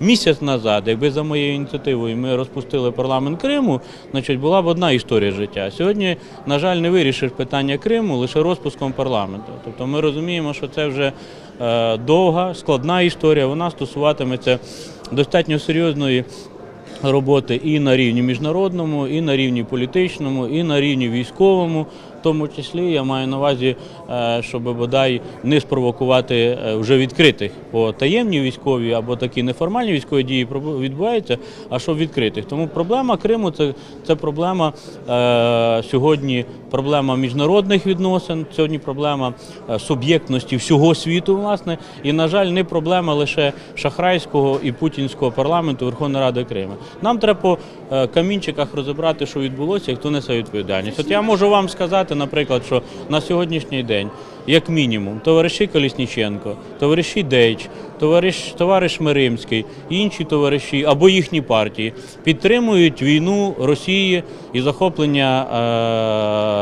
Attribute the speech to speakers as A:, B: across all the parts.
A: Місяць назад, якби за моєю ініціативою ми розпустили парламент Криму, значить була б одна історія життя. Сьогодні, на жаль, не вирішиш питання Криму лише розпуском парламенту. Тобто ми розуміємо, що це вже е, довга, складна історія. Вона стосуватиметься достатньо серйозної роботи і на рівні міжнародному, і на рівні політичному, і на рівні військовому. Тому числі я маю на увазі, е, щоб бодай не спровокувати е, вже відкритих, бо таємні військові або такі неформальні військові дії відбуваються, а щоб відкритих. Тому проблема Криму це, це проблема е, сьогодні, проблема міжнародних відносин, сьогодні проблема е, суб'єктності всього світу, власне, і, на жаль, не проблема лише шахрайського і путінського парламенту Верховної Ради Криму. Нам треба по камінчиках розібрати, що відбулося і хто несе відповідальність. От я можу вам сказати, наприклад, що на сьогоднішній день, як мінімум, товариші Колісніченко, товариші Дейч, товариш, товариш Миримський, інші товариші або їхні партії підтримують війну Росії і захоплення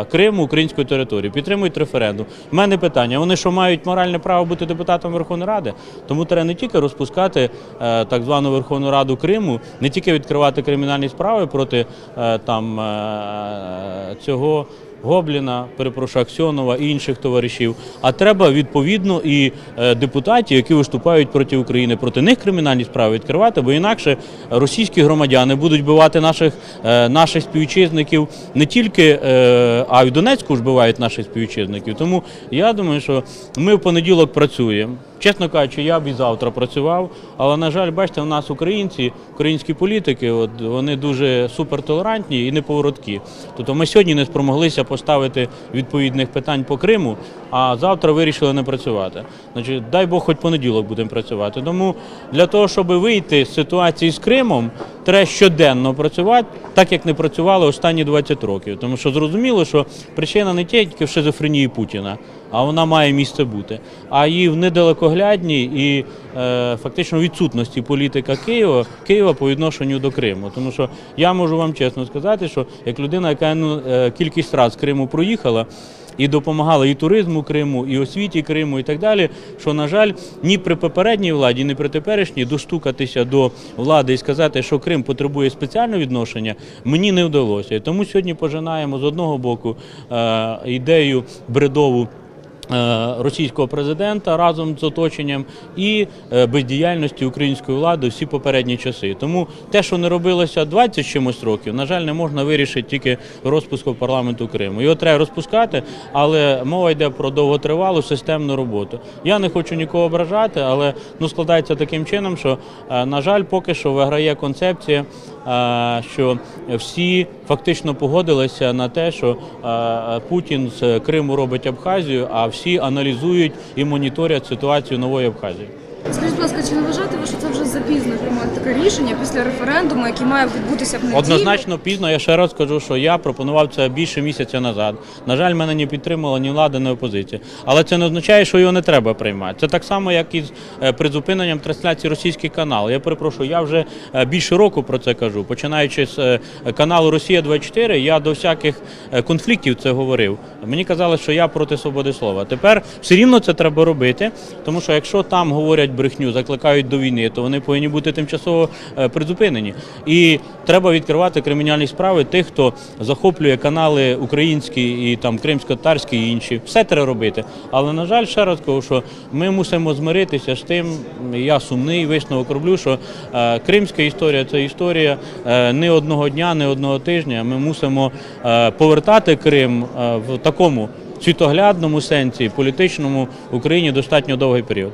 A: е, Криму української території, підтримують референдум. У мене питання: вони що мають моральне право бути депутатом Верховної Ради? Тому треба не тільки розпускати е, так звану Верховну Раду Криму, не тільки відкривати кримінальні справи проти е, там е, цього. Гобліна, перепрошую, Аксьонова і інших товаришів. А треба відповідно і е, депутатів, які виступають проти України, проти них кримінальні справи відкривати, бо інакше російські громадяни будуть вбивати наших, е, наших співвітчизників не тільки, е, а й в Донецьку ж вбивають наших співвітчизників. Тому я думаю, що ми в понеділок працюємо. Чесно кажучи, я б і завтра працював, але на жаль, бачите, у нас українці, українські політики, от вони дуже супертолерантні і неповороткі. Тобто ми сьогодні не спромоглися поставити відповідних питань по Криму, а завтра вирішили не працювати. Значить, дай Бог, хоч понеділок будемо працювати. Тому для того, щоб вийти з ситуації з Кримом, треба щоденно працювати, так як не працювали останні 20 років. Тому що зрозуміло, що причина не тільки в шизофренії Путіна, а вона має місце бути, а і в недалекоглядній і е, фактично відсутності політика Києва Києва по відношенню до Криму. Тому що я можу вам чесно сказати, що як людина, яка ну, е, кількість разів з Криму проїхала. І допомагала і туризму Криму, і освіті Криму, і так далі. Що, на жаль, ні при попередній владі, ні при теперішній достукатися до влади і сказати, що Крим потребує спеціального відношення, мені не вдалося. Тому сьогодні пожинаємо з одного боку е, ідею бредову. Е, Російського президента разом з оточенням і е, бездіяльності української влади всі попередні часи. Тому те, що не робилося 20 з чимось років, на жаль, не можна вирішити тільки розпуском парламенту Криму. Його треба розпускати, але мова йде про довготривалу системну роботу. Я не хочу нікого ображати, але ну складається таким чином, що е, на жаль, поки що виграє концепція, що всі фактично погодилися на те, що Путін з Криму робить Абхазію, а всі аналізують і моніторять ситуацію нової Абхазії.
B: Скажіть, будь ласка, чи не вважаєте ви, що це вже запізно приймати таке рішення після референдуму, який має відбутися в неділю?
A: Однозначно пізно. Я ще раз скажу, що я пропонував це більше місяця назад. На жаль, мене не підтримала ні влада, ні опозиція. Але це не означає, що його не треба приймати. Це так само, як і з е, призупиненням трансляції російських каналів. Я перепрошую, я вже е, більше року про це кажу. Починаючи з е, каналу Росія 24 я до всяких конфліктів це говорив. Мені казали, що я проти свободи слова. Тепер все рівно це треба робити, тому що якщо там говорять брехню, закликають до війни, то вони повинні бути тимчасово е, призупинені. І треба відкривати кримінальні справи тих, хто захоплює канали українські і там кримсько-татарські і інші. Все треба робити. Але на жаль, ще раз кажу, що ми мусимо змиритися з тим. Я сумний висновок роблю, що е, кримська історія це історія е, не одного дня, не одного тижня. Ми мусимо повертати Крим в такому світоглядному сенсі, політичному Україні достатньо довгий період.